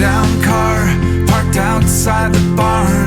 down car parked outside the barn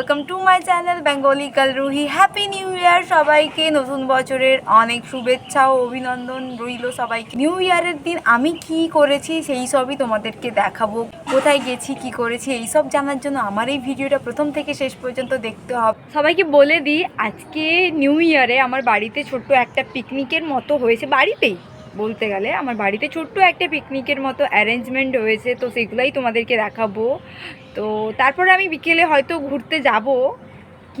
welcome to my channel Bengali Kalruhi happy new year সবাইকে। নতুন বছরের অনেক শুভেচ্ছা ও অভিনন্দন রইল সবাইকে। নিউ ইয়ারের দিন আমি কি করেছি, সেই সবই তোমাদেরকে দেখাবো। কোথায় গেছি, কি করেছি, এই সব জানার জন্য আমার এই ভিডিওটা প্রথম থেকে শেষ পর্যন্ত দেখতে হবে। সবাইকে বলে দিই, আজকে নিউ ইয়ারে আমার বাড়িতে ছোট্ট একটা পিকনিকের মতো হয়েছে। বাড়িতেই বলতে গেলে, আমার বাড়িতে ছোট্ট একটা পিকনিকের মতো অ্যারেঞ্জমেন্ট হয়েছে তো সেগুলাই তোমাদেরকে দেখাবো। তো তারপরে আমি বিকেলে হয়তো ঘুরতে যাব।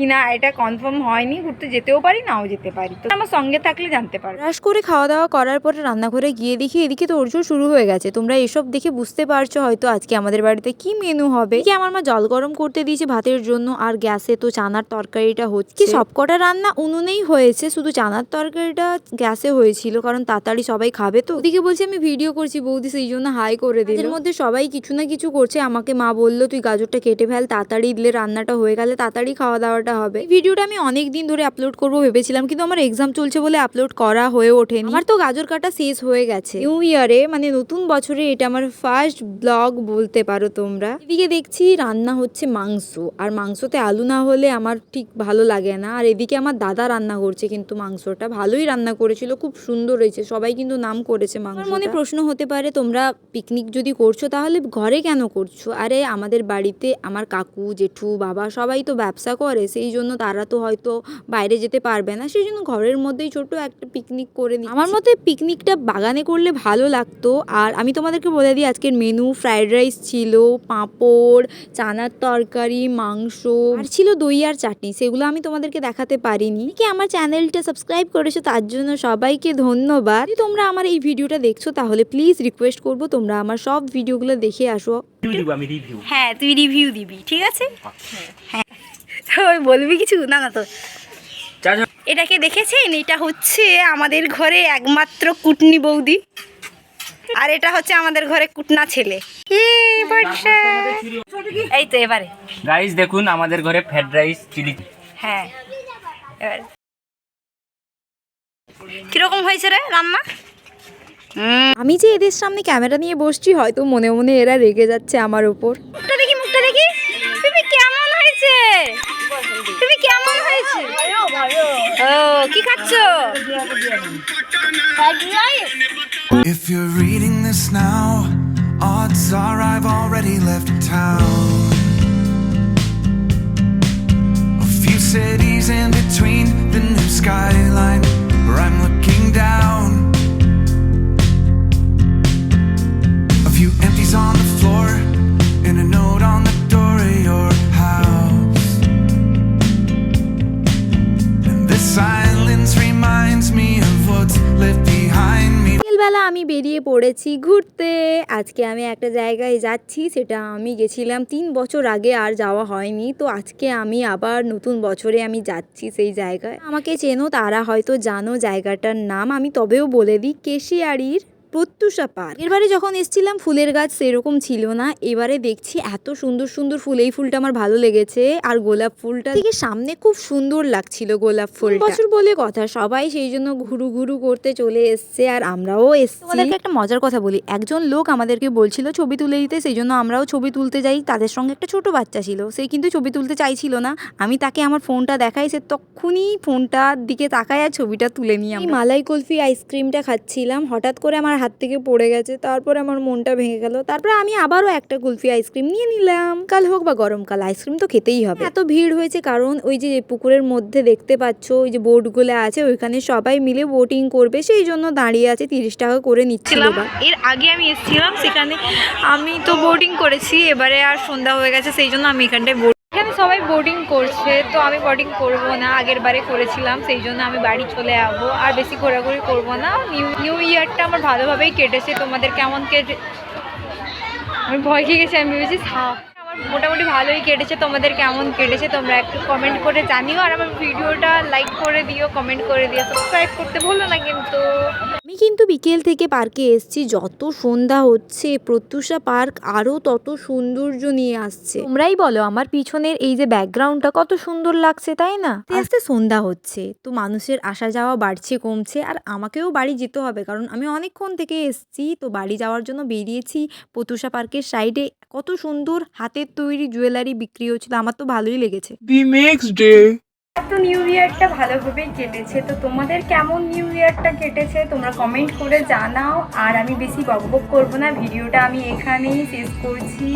কিনা এটা কনফার্ম হয়নি ঘুরতে যেতেও পারি নাও যেতে পারি। তো আমার সঙ্গে থাকলে জানতে পারো। ব্রাশ করে খাওয়া দাওয়া করার পরে রান্নাঘরে গিয়ে দেখি এদিকে তোড়জোড় শুরু হয়ে গেছে। তোমরা এসব দেখে বুঝতে পারছ হয়তো আজকে আমাদের বাড়িতে কি মেনু হবে। কি আমার মা জল গরম করতে দিয়েছে ভাতের জন্য আর গ্যাসে তো চানার তরকারিটা হচ্ছে। কি সবকটা রান্না উনুনেই হয়েছে শুধু চানার তরকারিটা গ্যাসে হয়েছিল কারণ তাড়াতাড়ি সবাই খাবে তো। ওদিকে বলছি আমি ভিডিও করছি বৌদি সেই জন্য হাই করে দিল। এর মধ্যে সবাই কিছু না কিছু করছে। আমাকে মা বলল তুই গাজরটা কেটে ফেল তাড়াতাড়ি দিলে রান্নাটা হয়ে গেলে তাড়াতাড়ি খাওয়া দাওয়াটা হবে। ভিডিওটা আমি অনেক দিন ধরে আপলোড করব ভেবেছিলাম কিন্তু আমার এক্সাম চলছে বলে আপলোড করা হয়ে ওঠেনি। আমার তো গাজর কাটা শেষ হয়ে গেছে। নিউ ইয়ারে মানে নতুন বছরে এটা আমার ফার্স্ট ব্লগ বলতে পারো তোমরা। এদিকে দেখছি রান্না হচ্ছে মাংস আর মাংসতে আলু না হলে আমার ঠিক ভালো লাগে না। আর এদিকে আমার দাদা রান্না করছে কিন্তু মাংসটা ভালোই রান্না করেছিল খুব সুন্দর হয়েছে। সবাই কিন্তু নাম করেছে মাংস মনে প্রশ্ন হতে পারে তোমরা পিকনিক যদি করছ তাহলে ঘরে কেন করছ? আরে আমাদের বাড়িতে আমার কাকু জেঠু বাবা সবাই তো ব্যবসা করে সেই জন্য তারা তো হয়তো বাইরে যেতে পারবে না। সেই জন্য ঘরের মধ্যেই ছোট একটা পিকনিক করে নিই আমার মতে পিকনিকটা বাগানে করলে ভালো লাগতো। আর আমি তোমাদেরকে বলে দিই আজকের মেনু ফ্রাইড রাইস ছিল পাঁপড় চানার তরকারি মাংস আর ছিল দই আর চাটনি। সেগুলো আমি তোমাদেরকে দেখাতে পারিনি। কি আমার চ্যানেলটা সাবস্ক্রাইব করেছ তার জন্য সবাইকে ধন্যবাদ। তোমরা আমার এই ভিডিওটা দেখছ তাহলে প্লিজ রিকোয়েস্ট করব তোমরা আমার সব ভিডিওগুলো দেখে আসো। রিভিউ দিব আমি রিভিউ হ্যাঁ তুই রিভিউ দিবি ঠিক আছে? হ্যাঁ। তো বলবি কিছু? না না তো। এটাকে দেখেছেন? এটা হচ্ছে আমাদের ঘরে একমাত্র কুটনি বৌদি। আর এটা হচ্ছে আমাদের ঘরে কুটনা ছেলে। এই তো এবারে। রাইস দেখুন আমাদের ঘরে ফ্রাইড রাইস চিলি হ্যাঁ এবারে। কীরকম হয়েছে রে রান্না? আমি যে এদের সামনে ক্যামেরা নিয়ে বসছি হয়তো মনে মনে এরা রেগে যাচ্ছে আমার উপর। মুখটা দেখি মুখটা দেখি। তুমি কেমন হয়েছে? তুমি কেমন হয়েছে ও কি খাচ্ছ If you're reading this now, odds are I've already left town. A few cities in between the new skyline where I'm looking down. বিকেলবেলা আমি বেরিয়ে পড়েছি ঘুরতে। আজকে আমি একটা জায়গায় যাচ্ছি, সেটা আমি গেছিলাম তিন বছর আগে, আর যাওয়া হয়নি। তো আজকে আমি আবার নতুন বছরে আমি যাচ্ছি সেই জায়গায়। আমাকে চেনো, তারা হয়তো জানো জায়গাটার নাম। আমি তবেও বলে দিই কেশিয়াড়ির প্রত্যুষা পার্ক। এবারে যখন এসছিলাম ফুলের গাছ সেরকম ছিল না। এবারে দেখছি এত সুন্দর সুন্দর ফুল। এই ফুলটা আমার ভালো লেগেছে। আর গোলাপ ফুলটা থেকে সামনে খুব সুন্দর লাগছিল গোলাপ ফুল বছর বলে কথা সবাই সেই জন্য ঘুরু ঘুরু করতে চলে এসছে আর আমরাও এসছি। তোমাদেরকে একটা মজার কথা বলি। একজন লোক আমাদেরকে বলছিল ছবি তুলে দিতে সেই জন্য আমরাও ছবি তুলতে যাই। তাদের সঙ্গে একটা ছোট বাচ্চা ছিল সেই কিন্তু ছবি তুলতে চাইছিল না। আমি তাকে আমার ফোনটা দেখাই সে তখনই ফোনটার দিকে তাকায় আর ছবিটা তুলে নিয়ে আমি মালাই কুলফি আইসক্রিমটা খাচ্ছিলাম। হঠাৎ করে আমার হাত থেকে পড়ে গেছে তারপরে আমার মনটা ভেঙে গেল তারপরে আমি আবারও একটা কুলফি আইসক্রিম নিয়ে নিলাম। কাল হোক বা গরমকাল আইসক্রিম তো খেতেই হবে। এত ভিড় হয়েছে কারণ ওই যে পুকুরের মধ্যে দেখতে পাচ্ছ ওই যে বোটগুলো আছে ওইখানে সবাই মিলে বোটিং করবে সেই জন্য দাঁড়িয়ে আছে তিরিশ টাকা করে নিচ্ছিলাম এর আগে আমি এসেছিলাম সেখানে আমি তো বোটিং করেছি এবারে আর সন্ধ্যা হয়ে গেছে সেই জন্য আমি এখানটায় এখানে সবাই বোর্ডিং করছে, তো আমি বোর্ডিং করব না, আগের বারে করেছিলাম, সেই জন্য আমি বাড়ি চলে যাব আর বেশি ঘোরাঘুরি করব না নিউ নিউ ইয়ারটা আমার ভালোভাবেই কেটেছে, তোমাদের কেমন কেটে? আমি ভয় খেয়ে গেছি, আমি ভেবেছি সাপ আমার মোটামুটি ভালোই কেটেছে, তোমাদের কেমন কেটেছে, তোমরা একটু কমেন্ট করে জানিও, আর আমার ভিডিওটা লাইক করে দিও কমেন্ট করে দিও সাবস্ক্রাইব করতে ভুলো না কিন্তু। আমি কিন্তু বিকেল থেকে পার্কে এসছি। যত সন্ধ্যা হচ্ছে, প্রত্যুষা পার্ক আরও তত সৌন্দর্য নিয়ে আসছে। তোমরাই বলো, আমার পিছনের এই যে ব্যাকগ্রাউন্ডটা কত সুন্দর লাগছে, তাই না? আস্তে সন্ধ্যা হচ্ছে, তো মানুষের আসা যাওয়া বাড়ছে, কমছে, আর আমাকেও বাড়ি যেতে হবে, কারণ আমি অনেকক্ষণ থেকে এসছি, তো বাড়ি যাওয়ার জন্য বেরিয়েছি প্রত্যুষা পার্কের সাইডে। কত সুন্দর হাতের তৈরি জুয়েলারি বিক্রি হচ্ছিল, আমার তো ভালোই লেগেছে। The next day. তো নিউ ইয়ারটা ভালোভাবেই কেটেছে। তো তোমাদের কেমন নিউ ইয়ারটা কেটেছে তোমরা কমেন্ট করে জানাও। আর আমি বেশি বকবক করব না, ভিডিওটা আমি এখানেই শেষ করছি।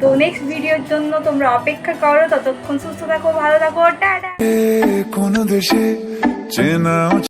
তো নেক্সট ভিডিওর জন্য তোমরা অপেক্ষা করো, ততক্ষণ সুস্থ থাকো, ভালো থাকো, টাটা! কোনো দেশে